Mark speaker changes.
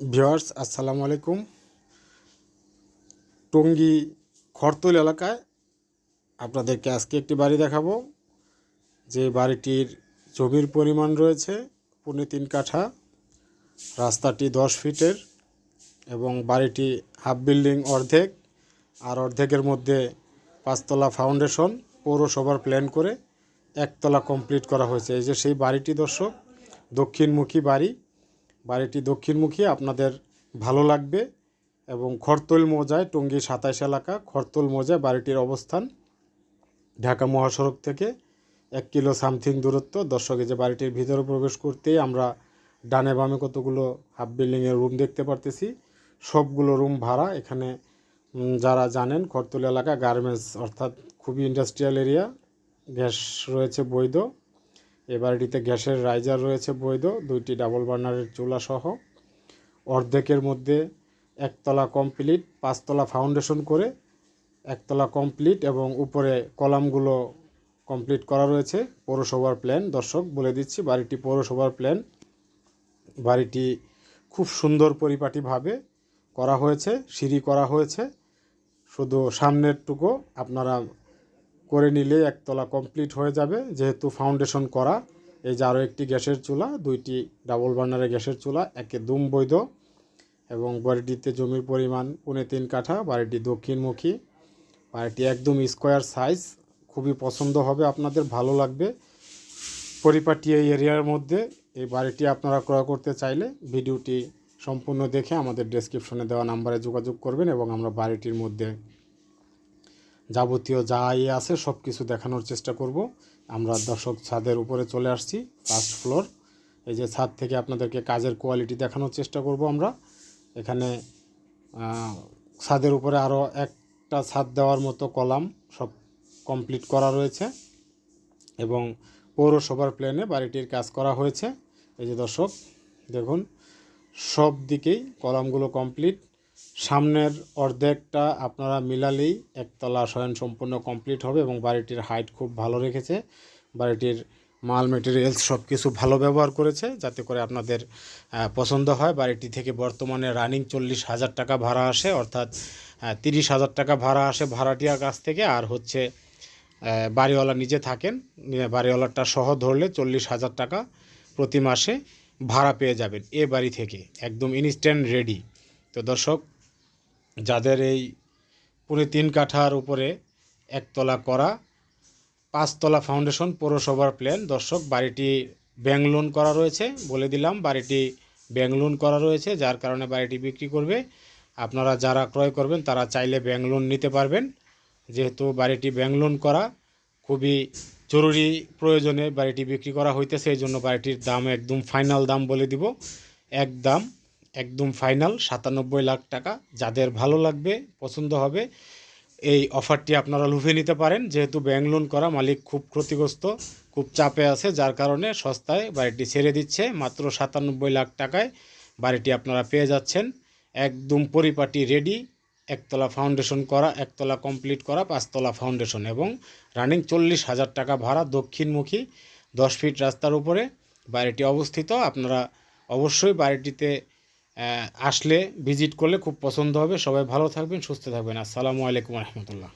Speaker 1: Viewers আসসালামু আলাইকুম। টঙ্গী খড়তল এলাকায় আপনাদেরকে আজকে একটি বাড়ি দেখাবো। যে বাড়িটির জমির পরিমাণ রয়েছে পৌনে তিন কাঠা, রাস্তাটি দশ ফিটের এবং বাড়িটি হাফ বিল্ডিং অর্ধেক আর অর্ধেকের মধ্যে পাঁচতলা ফাউন্ডেশন, পৌরসভার প্ল্যান করে একতলা কমপ্লিট করা হয়েছে। এই যে সেই বাড়িটি দর্শক, দক্ষিণমুখী বাড়ি। বাড়িটি দক্ষিণমুখী, আপনাদের ভালো লাগবে এবং খরতল মোজায়, টঙ্গী সাতাইশ এলাকা, খরতল মোজায় বাড়িটির অবস্থান ঢাকা মহাসড়ক থেকে এক কিলো সামথিং দূরত্ব। দর্শকে যে বাড়িটির ভিতরে প্রবেশ করতেই আমরা ডানে বামে কতগুলো হাফ বিল্ডিংয়ের রুম দেখতে পারতেছি। সবগুলো রুম ভাড়া। এখানে যারা জানেন, খরতল এলাকা গার্মেন্টস, অর্থাৎ খুবই ইন্ডাস্ট্রিয়াল এরিয়া, গ্যাস রয়েছে বৈধ। এ বাড়িটিতে গ্যাসের রাইজার রয়েছে বৈধ, দুইটি ডাবল বার্নারের চুলা সহ। অর্ধেকের মধ্যে একতলা কমপ্লিট পাঁচতলা ফাউন্ডেশন করে একতলা কমপ্লিট এবং উপরে কলামগুলো কমপ্লিট করা রয়েছে। পৌরসভার প্ল্যান দর্শক, বলে দিচ্ছি, বাড়িটি পৌরসভার প্ল্যান বাড়িটি খুব সুন্দর পরিপাটিভাবে করা হয়েছে, সিঁড়ি করা হয়েছে। শুধু সামনের সামনেরটুকু আপনারা করে নিলে একতলা কমপ্লিট হয়ে যাবে। যেহেতু ফাউন্ডেশন করা, এই যে আরও একটি গ্যাসের চুলা, দুইটি ডাবল বার্নারের গ্যাসের চুলা, একে দুম বৈধ এবং বাড়িটিতে জমির পরিমাণ পুনে তিন কাঠা, বাড়িটি দক্ষিণমুখী, বাড়িটি একদম স্কোয়ার সাইজ খুবই পছন্দ হবে আপনাদের, ভালো লাগবে। পরিপাটি এই এরিয়ার মধ্যে, এই বাড়িটি আপনারা ক্রয় করতে চাইলে ভিডিওটি সম্পূর্ণ দেখে আমাদের ডেসক্রিপশনে দেওয়া নাম্বারে যোগাযোগ করবেন এবং আমরা বাড়িটির মধ্যে যাবতীয় যা ইয়ে আছে সব কিছু দেখানোর চেষ্টা করব। আমরা দর্শক ছাদের উপরে চলে আসছি ফার্স্ট ফ্লোর এই যে ছাদ থেকে আপনাদেরকে কাজের কোয়ালিটি দেখানোর চেষ্টা করব আমরা। এখানে ছাদের উপরে আরও একটা ছাদ দেওয়ার মতো কলাম সব কমপ্লিট করা রয়েছে এবং পৌরসভার প্ল্যানে বাড়িটির কাজ করা হয়েছে। এই যে দর্শক, দেখুন সব দিকেই কলামগুলো কমপ্লিট সামনের অর্ধেকটা আপনারা মিলালেই একতলা শয়ন সম্পূর্ণ কমপ্লিট হবে এবং বাড়িটির হাইট খুব ভালো রেখেছে। বাড়িটির মাল মেটেরিয়ালস সব কিছু ভালো ব্যবহার করেছে যাতে করে আপনাদের পছন্দ হয়। বাড়িটি থেকে বর্তমানে রানিং চল্লিশ হাজার টাকা ভাড়া আসে, অর্থাৎ তিরিশ হাজার টাকা ভাড়া আসে ভাড়াটিয়ার কাছ থেকে। আর হচ্ছে বাড়িওয়ালা নিজে থাকেন বাড়িওয়ালাটা সহ ধরলে চল্লিশ হাজার টাকা প্রতি মাসে ভাড়া পেয়ে যাবেন এ বাড়ি থেকে। একদম ইনস্ট্যান্ট রেডি তো দর্শক, যাদের এই পুরো তিন কাঠার উপরে একতলা করা, পাঁচতলা ফাউন্ডেশন, পৌরসভার প্ল্যান, দর্শক, বাড়িটি ব্যাংক লোন করা রয়েছে। বলে দিলাম, বাড়িটি ব্যাংক লোন করা রয়েছে, যার কারণে বাড়িটি বিক্রি করবে। আপনারা যারা ক্রয় করবেন, তারা চাইলে ব্যাংক লোন নিতে পারবেন। যেহেতু বাড়িটি ব্যাংক লোন করা, খুবই জরুরি প্রয়োজনে বাড়িটি বিক্রি করা হইতেছে, এই জন্য বাড়িটির দাম একদম ফাইনাল দাম বলে দিব। এক দাম একদম ফাইনাল, সাতানব্বই লাখ টাকা। যাদের ভালো লাগবে, পছন্দ হবে, এই অফারটি আপনারা লুফে নিতে পারেন। যেহেতু ব্যাংক লোন করা মালিক খুব ক্ষতিগ্রস্ত, খুব চাপে আছে, যার কারণে সস্তায় বাড়িটি ছেড়ে দিচ্ছে। মাত্র সাতানব্বই লাখ টাকায় বাড়িটি আপনারা পেয়ে যাচ্ছেন। একদম পরিপাটি রেডি একতলা ফাউন্ডেশন করা, একতলা কমপ্লিট করা, পাঁচতলা ফাউন্ডেশন এবং রানিং চল্লিশ হাজার টাকা ভাড়া দক্ষিণমুখী, দশ ফিট রাস্তার উপরে। বাড়িটি অবস্থিত, আপনারা অবশ্যই বাড়িটিতে আসলে ভিজিট করলে খুব পছন্দ হবে। সবাই ভালো থাকবেন সুস্থ থাকবেন। আসসালামু আলাইকুম রহমতুল্লাহ।